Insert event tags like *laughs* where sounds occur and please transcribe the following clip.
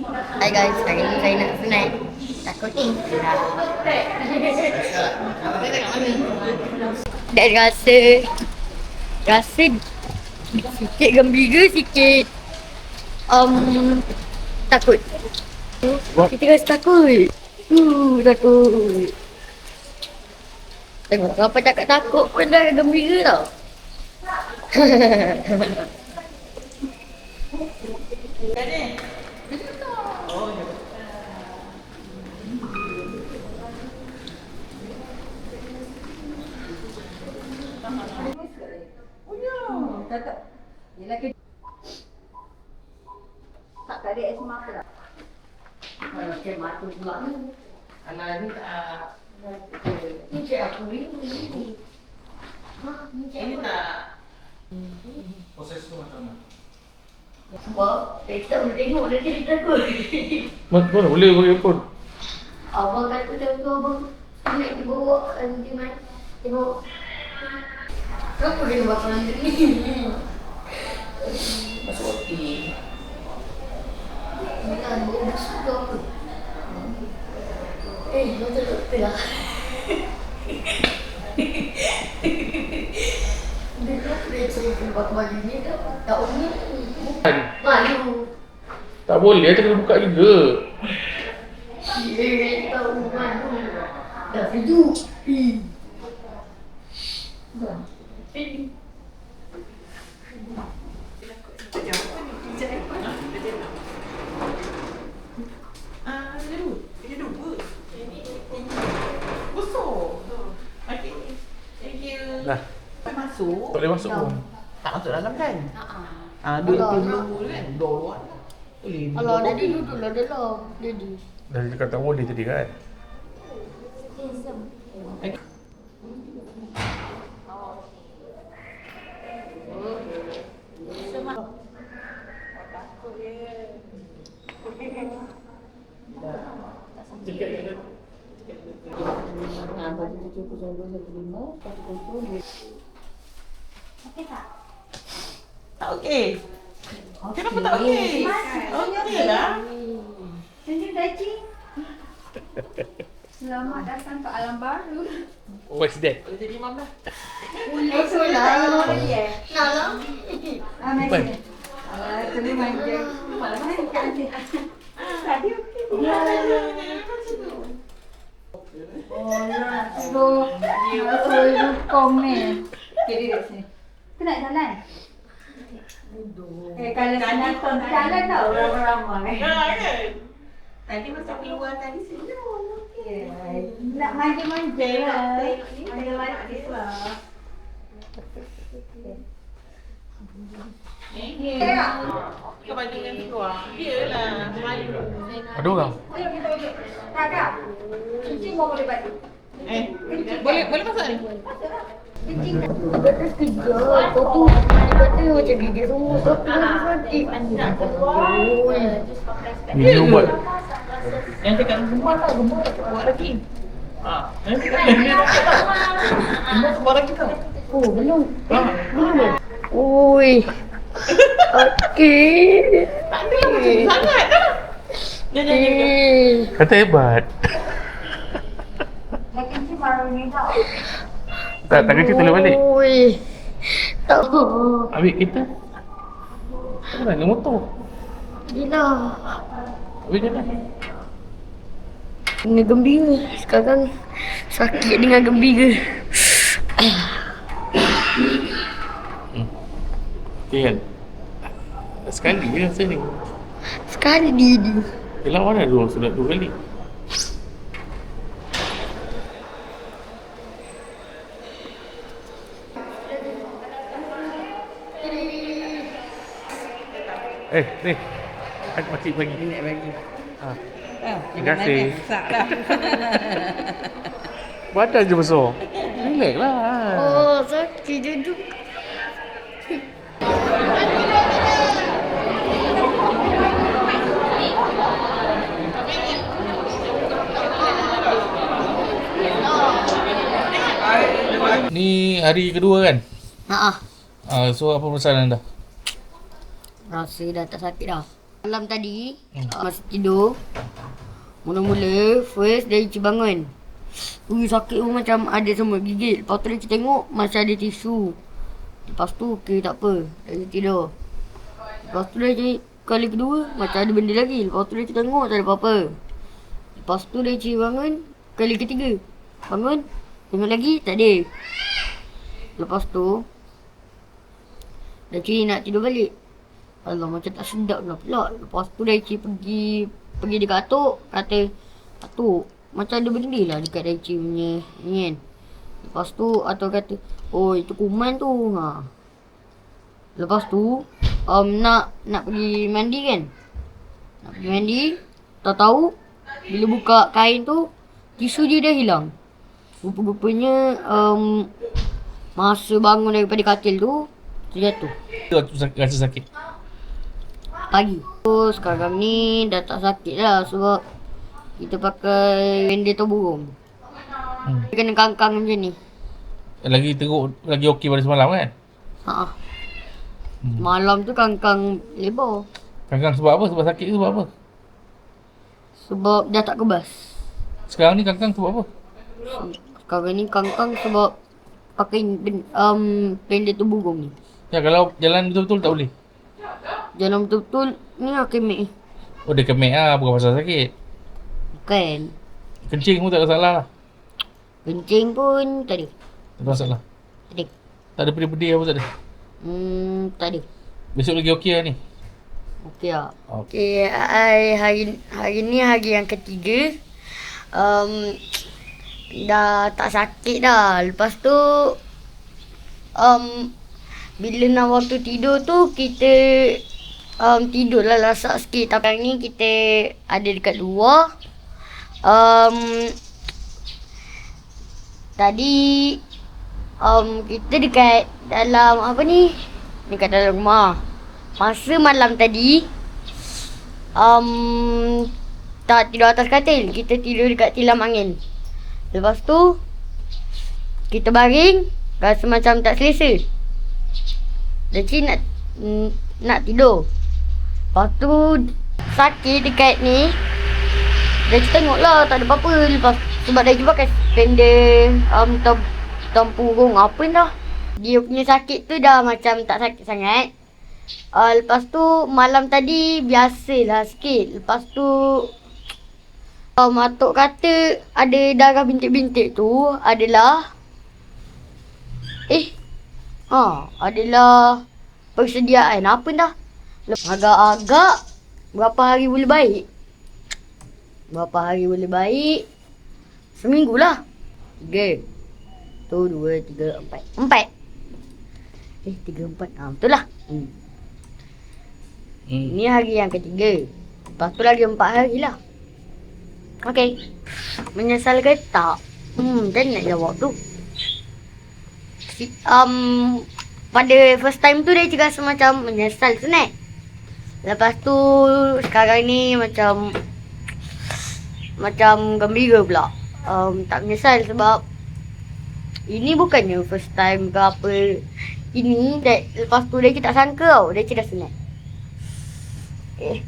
Hai guys, hari ni saya nak snack. Takut ni. Dan rasa rasa sikit gembira sikit um takut. Kita rasa takut. Uh, takut. Tengok apa cakap takut pun dah gembira tau. *laughs* Tak ada es mata tak? Kalau es mata pula ni. Alah ni tak Ni cik aku ni. Ha, ni cik Ini tak Proses tu macam mana? Sebab kita boleh tengok dia jadi takut. Mana boleh boleh pun. Abang kata macam tu abang. Nak dibawa nanti mai. Tengok. Kenapa dia buat macam ni? Masuk roti Bukan, bau busuk ke apa? Eh, macam doktor lah. Dia kenapa dia cerita pakai baju ni tak? Tak umi. Kan? Malu. Tak boleh, kita kena buka juga. Eh, tahu malu. Dah sejuk. Ih. Dah. Eh. Ah, dia dua Dia dua Besar Okay Thank you Dah. Tak masuk Tak boleh masuk pun. Tak masuk dalam kan? Ah, dua Alah, tu alah. dulu kan? Dua luar Boleh Alah, daddy duduk lah dalam. Daddy. Dah cakap tak boleh tadi kan? Tak okey Kenapa tak okey? Okey lah Senyum Daci. Selamat datang ke alam baru. What's that? Boleh jadi imam dah Esok lah. Nak lah. Ah, Bukan. mari. Ah, terima manja. Mari kasih. Tadi okey. Oh, ya nak suruh nak suruh hukum ni. Okey, duduk sini. Kau nak jalan? Eh, kalau jalan kau jalan tau ramai-ramai. Ya kan? Tadi masa keluar tadi senyum Ya, Nak manja-manja lah. Manja-manja lah. Kau baju dengan keluar Biarlah Malu Ada orang? Ada. Kucing pun boleh. Eh Boleh boleh masuk ni? Tak. Kata sekejap. Kau tu kata macam gigi semua. Tapi lagi sakit. Oi. Video buat. Yang cakap gemar lah Gemar tak buat lagi Ah, eh? Dia Gemar tak buat lagi tau Oh, belum. Ah, Belum. Oi. Okey. Tak ada lah macam tu sangat Eh. Kata hebat. Ni tau. Tak, tak kecil tolong balik. Oi. Tak. Ambil kita. Mana ni motor? Gila. Ambil jalan. Dengan gembira. Sekarang sakit dengan gembira. Okay kan? Sekali je rasa ni. Sekali dia. Yelah mana ada orang sunat dua kali? Eh, ni. Kan makcik bagi. Nenek bagi Ha. Ah, Terima kasih. Masak *laughs* Badan je besar. Relax lah. Oh, sakit duduk. Ni hari kedua kan? Ha ah. Uh, so apa perasaan anda? Rasa dah tak sakit dah. Malam tadi, Hmm. uh, masa tidur, mula-mula first dia Ichi bangun. Ui sakit pun macam ada semut gigit. Lepas tu dia Ichi tengok macam ada tisu. Lepas tu okey tak apa. Dia tidur. Lepas tu dia kali kedua macam ada benda lagi. Lepas tu dia tengok tak ada apa-apa. Lepas tu dia Ichi bangun kali ketiga. Bangun, tengok lagi tak ada. Lepas tu, dia Ichi nak tidur balik. Allah macam tak sedap lah pula. Lepas tu Daichi pergi pergi dekat atuk. Kata, atuk macam ada benda lah dekat Daichi punya ni kan. Lepas tu atuk kata, oh itu kuman tu. Ha. Lepas tu, um, nak nak pergi mandi kan. Nak pergi mandi. Tak tahu, bila buka kain tu, tisu dia dah hilang. Rupa-rupanya um, masa bangun daripada katil tu, terjatuh. Rasa sakit. Pagi. So sekarang ni dah tak sakit lah sebab kita pakai benda burung. Hmm. Dia kena kangkang macam ni. Lagi teruk, lagi okey pada semalam kan? Ha. Hmm. Malam tu kangkang lebar. Kangkang sebab apa? Sebab sakit ke sebab apa? Sebab dah tak kebas. Sekarang ni kangkang sebab apa? Sekarang ni kangkang sebab pakai um, benda burung ni. Ya kalau jalan betul-betul tak boleh. Jalan betul-betul ni lah kemek ni. Oh dia kemek lah, bukan pasal sakit. Bukan. Kencing pun tak ada masalah lah. Kencing pun tak ada. Tak ada masalah. Tak ada. Tak ada pedih-pedih apa tak ada. Hmm, tak ada. Besok lagi okey lah ni. Okey lah. Okey. Okay, I, hari, hari ni hari yang ketiga. Um, dah tak sakit dah. Lepas tu, um, bila nak waktu tidur tu, kita um, tidur lah lasak sikit. Tapi hari ni kita ada dekat luar. Um, tadi, um, kita dekat dalam apa ni? Dekat dalam rumah. Masa malam tadi um, Tak tidur atas katil Kita tidur dekat tilam angin Lepas tu Kita baring Rasa macam tak selesa Deci nak mm, Nak tidur. Lepas tu Sakit dekat ni. Deci tengok lah Tak ada apa-apa. Lepas Sebab Deci pakai Tenda um, tem, Tempurung Apa ni Dia punya sakit tu dah macam Tak sakit sangat. Uh, lepas tu malam tadi biasalah sikit. Lepas tu um, Atuk kata ada darah bintik-bintik tu adalah Eh ha, adalah persediaan apa dah. Agak-agak berapa hari boleh baik? Berapa hari boleh baik? Seminggu lah. Tiga. Tu dua, tiga, empat. Empat. Eh, tiga, empat. Ha, betul lah. Hmm. Hmm. Ini hari yang ketiga. Lepas tu lagi empat hari lah. Okey. Menyesal ke tak? Hmm, dan nak jawab tu. Um, pada first time tu dia cakap semacam menyesal senang. Lepas tu sekarang ni macam macam gembira pula. Um, tak menyesal sebab ini bukannya first time ke apa. Ini that, lepas tu dia tak sangka tau. Dia cakap senang. Eh,